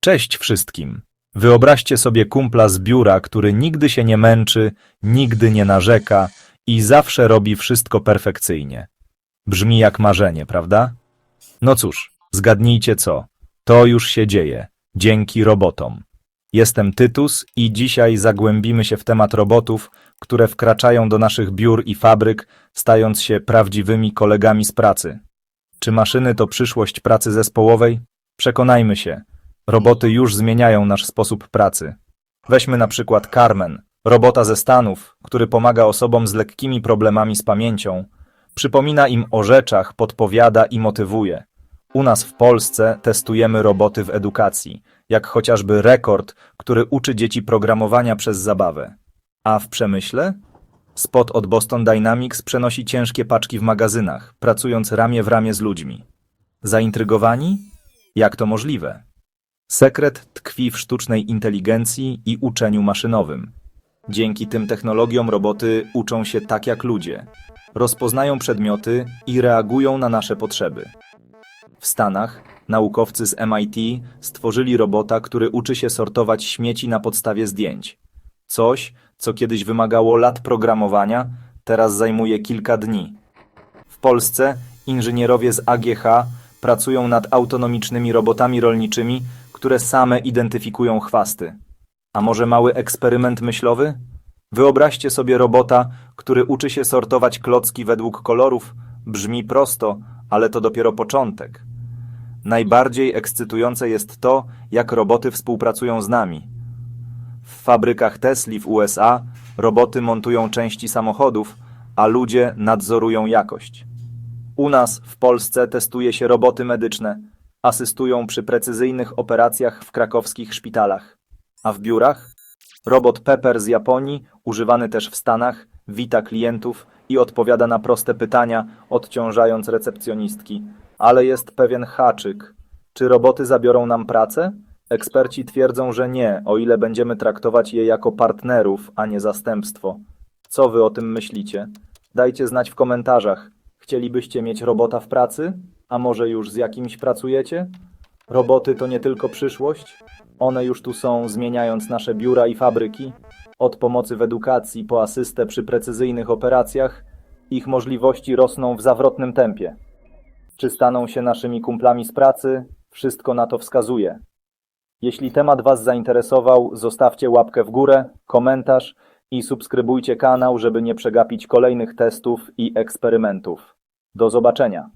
Cześć wszystkim. Wyobraźcie sobie kumpla z biura, który nigdy się nie męczy, nigdy nie narzeka i zawsze robi wszystko perfekcyjnie. Brzmi jak marzenie, prawda? No cóż, zgadnijcie co. To już się dzieje. Dzięki robotom. Jestem Tytus i dzisiaj zagłębimy się w temat robotów, które wkraczają do naszych biur i fabryk, stając się prawdziwymi kolegami z pracy. Czy maszyny to przyszłość pracy zespołowej? Przekonajmy się. Roboty już zmieniają nasz sposób pracy. Weźmy na przykład Carmen, robota ze Stanów, który pomaga osobom z lekkimi problemami z pamięcią. Przypomina im o rzeczach, podpowiada i motywuje. U nas w Polsce testujemy roboty w edukacji, jak chociażby rekord, który uczy dzieci programowania przez zabawę. A w przemyśle? Spot od Boston Dynamics przenosi ciężkie paczki w magazynach, pracując ramię w ramię z ludźmi. Zaintrygowani? Jak to możliwe? Sekret tkwi w sztucznej inteligencji i uczeniu maszynowym. Dzięki tym technologiom roboty uczą się tak jak ludzie. Rozpoznają przedmioty i reagują na nasze potrzeby. W Stanach naukowcy z MIT stworzyli robota, który uczy się sortować śmieci na podstawie zdjęć. Coś, co kiedyś wymagało lat programowania, teraz zajmuje kilka dni. W Polsce inżynierowie z AGH pracują nad autonomicznymi robotami rolniczymi, które same identyfikują chwasty. A może mały eksperyment myślowy? Wyobraźcie sobie robota, który uczy się sortować klocki według kolorów. Brzmi prosto, ale to dopiero początek. Najbardziej ekscytujące jest to, jak roboty współpracują z nami. W fabrykach Tesli w USA roboty montują części samochodów, a ludzie nadzorują jakość. U nas w Polsce testuje się roboty medyczne, asystują przy precyzyjnych operacjach w krakowskich szpitalach. A w biurach? Robot Pepper z Japonii, używany też w Stanach, wita klientów i odpowiada na proste pytania, odciążając recepcjonistki. Ale jest pewien haczyk. Czy roboty zabiorą nam pracę? Eksperci twierdzą, że nie, o ile będziemy traktować je jako partnerów, a nie zastępstwo. Co wy o tym myślicie? Dajcie znać w komentarzach. Chcielibyście mieć robota w pracy? A może już z jakimś pracujecie? Roboty to nie tylko przyszłość. One już tu są, zmieniając nasze biura i fabryki. Od pomocy w edukacji po asystę przy precyzyjnych operacjach, ich możliwości rosną w zawrotnym tempie. Czy staną się naszymi kumplami z pracy? Wszystko na to wskazuje. Jeśli temat Was zainteresował, zostawcie łapkę w górę, komentarz i subskrybujcie kanał, żeby nie przegapić kolejnych testów i eksperymentów. Do zobaczenia.